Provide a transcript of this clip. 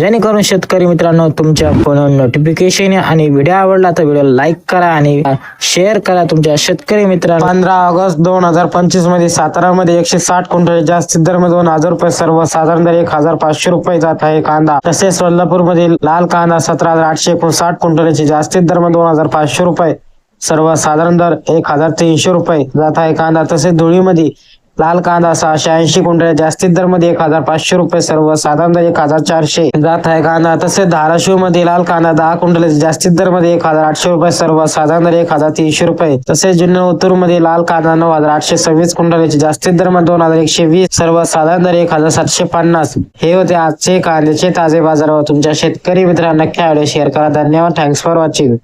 जेणेकरून शेतकरी मित्रांनो तुमच्या फोनवर नोटिफिकेशन आणि व्हिडिओ आवडला तर व्हिडिओ लाईक करा आणि शेअर करा तुमच्या शेतकरी मित्रांनो. पंधरा ऑगस्ट दोन हजार पंचवीसमध्ये सातारा मध्ये एकशे साठ क्विंटल जास्तीत दर दोन हजार रुपये सर्व साधारण दर एक हजार पाचशे रुपये जात आहे कांदा. तसेच सोलापूरमध्ये लाल कांदा सतरा हजार आठशे एकोणसाठ क्विंटलची जास्तीत दर दोन हजार पाचशे रुपये. सर्व साधारण दर एक हजार तीनशे रुपये जात आहे कांदा. तसेच धुळीमध्ये लाल कांदा सहाशे ऐंशी क्विंटल जास्तीत दरमध्ये एक हजार पाचशे रुपये सर्व साधारणतः एक हजार चारशे. जात आहे कांदा तसेच धाराशिवमध्ये लाल कांदा दहा क्विंटल जास्तीत दरमध्ये एक हजार आठशे रुपये सर्व साधारण एक हजार तीनशे रुपये. तसेच जुन्नर उत्तूरमध्ये लाल कांदा नऊ हजार आठशे सव्वीस क्विंटल जास्तीत दरमध्ये दोन हजार एकशे वीस सर्व साधारण दर एक हजार सातशे पन्नास. हे होते आजचे कांद्याचे ताजे बाजारावर तुमच्या शेतकरी मित्रांना नक्की शेअर करा. धन्यवाद. Thanks for watching